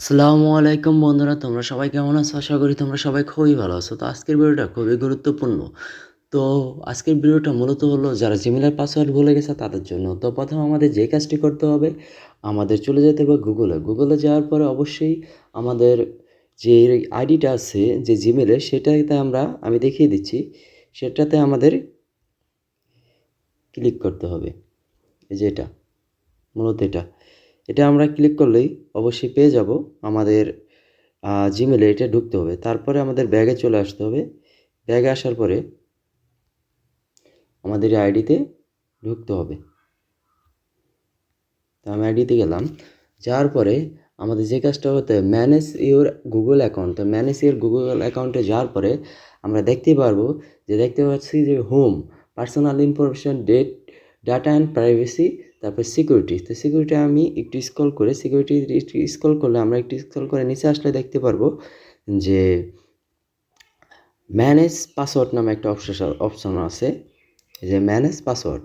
আসসালামু আলাইকুম বন্ধুরা, তোমরা সবাই কেমন আছো? আশা করি তোমরা সবাই খুবই ভালো আছো। তো আজকের ভিডিওটা খুবই গুরুত্বপূর্ণ। তো আজকের ভিডিওটা মূলত হলো, যারা জিমেলের পাসওয়ার্ড ভুলে গেছে তাদের জন্য। তো প্রথমে আমাদের যে কাজটি করতে হবে, আমাদের চলে যেতে হবে গুগলে গুগলে যাওয়ার পরে অবশ্যই আমাদের যে আইডিটা আছে, যে জিমেলের সেটাতে আমরা, আমি দেখিয়ে দিচ্ছি, সেটাতে আমাদের ক্লিক করতে হবে। এই যে এটা, মূলত এটা। এটা আমরা ক্লিক করলেই অবশ্যই পেয়ে যাব আমাদের জিমেলে এটা ঢুকতে হবে। তারপরে আমাদের ব্যাগে চলে আসতে হবে। ব্যাগে আসার পরে আমাদের আইডিতে ঢুকতে হবে। তো আমি আইডিতে গেলাম। যাওয়ার পরে আমাদের যে কাজটা হতে ম্যানেজ ইউর গুগল অ্যাকাউন্ট তো ম্যানেজ ইউর গুগল অ্যাকাউন্টে যাওয়ার পরে আমরা দেখতে পারব যে দেখতে পাচ্ছি যে home personal information date data and privacy তারপর সিকিউরিটি তো সিকিউরিটি আমি একটু স্ক্রল করে সিকিউরিটি স্ক্রল করলে আমরা একটু স্ক্রল করে নিচে আসলে দেখতে পারব যে ম্যানেজ পাসওয়ার্ড নামে একটা অপশন অপশন আছে যে ম্যানেজ পাসওয়ার্ড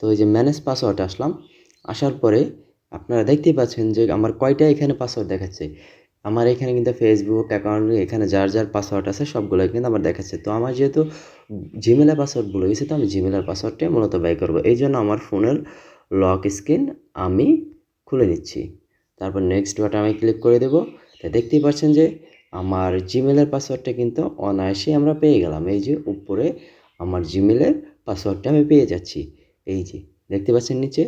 তো এই যে ম্যানেজ পাসওয়ার্ড আসলাম, আসার পরে আপনারা দেখতেই পাচ্ছেন যে আমার কয়টা এখানে পাসওয়ার্ড দেখাচ্ছে। আমার এখানে কিন্তু ফেসবুক অ্যাকাউন্ট এখানে যার যার পাসওয়ার্ড আছে সবগুলো কিন্তু আমার দেখাচ্ছে। তো আমার যেহেতু জিমেলের পাসওয়ার্ড বলে গেছে, তো আমি জিমেলের পাসওয়ার্ডটাই মূলত ব্যয় করব। এই জন্য আমার ফোনের লক স্ক্রিন আমি খুলে নিচ্ছি তারপর নেক্সট বাটন আমি ক্লিক করে দেবো। তা দেখতেই পাচ্ছেন যে আমার জিমেলের পাসওয়ার্ডটা কিন্তু অনায়াসে আমরা পেয়ে গেলাম। এই যে উপরে আমার জিমেলের পাসওয়ার্ডটা আমি পেয়ে যাচ্ছি। এই যে দেখতে পাচ্ছেন নিচে?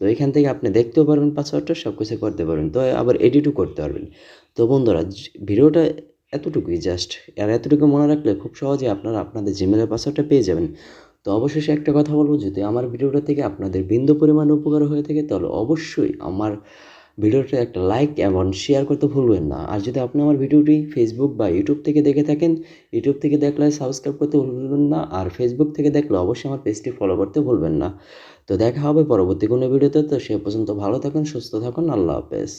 তো এখান থেকে আপনি দেখতেও পারবেন পাসওয়ার্ডটা সব কিছু করতে পারবেন। তো আবার এডিটও করতে পারবেন। তো বন্ধুরা, ভিডিওটা এতটুকুই জাস্ট আর এতটুকু মনে রাখলে খুব সহজে আপনারা আপনাদের জিমেলের পাসওয়ার্ডটা পেয়ে যাবেন। তো অবশেষে একটা কথা বলব, যদি আমার ভিডিওটা থেকে আপনাদের বিন্দু পরিমাণ উপকার হয়ে থাকে, তাহলে অবশ্যই আমার ভিডিওটা একটা লাইক এবং শেয়ার করতে ভুলবেন না। আর যদি আপনি আমার ভিডিওটি ফেসবুক বা ইউটিউব থেকে দেখে থাকেন ইউটিউব থেকে দেখলে সাবস্ক্রাইব করতে ভুলবেন না, আর ফেসবুক থেকে দেখলে অবশ্যই আমার পেজটি ফলো করতে ভুলবেন না। তো দেখা হবে পরবর্তী কোনো ভিডিওতে, তো সে পর্যন্ত ভালো থাকুন, সুস্থ থাকুন, আল্লাহ হাফেজ।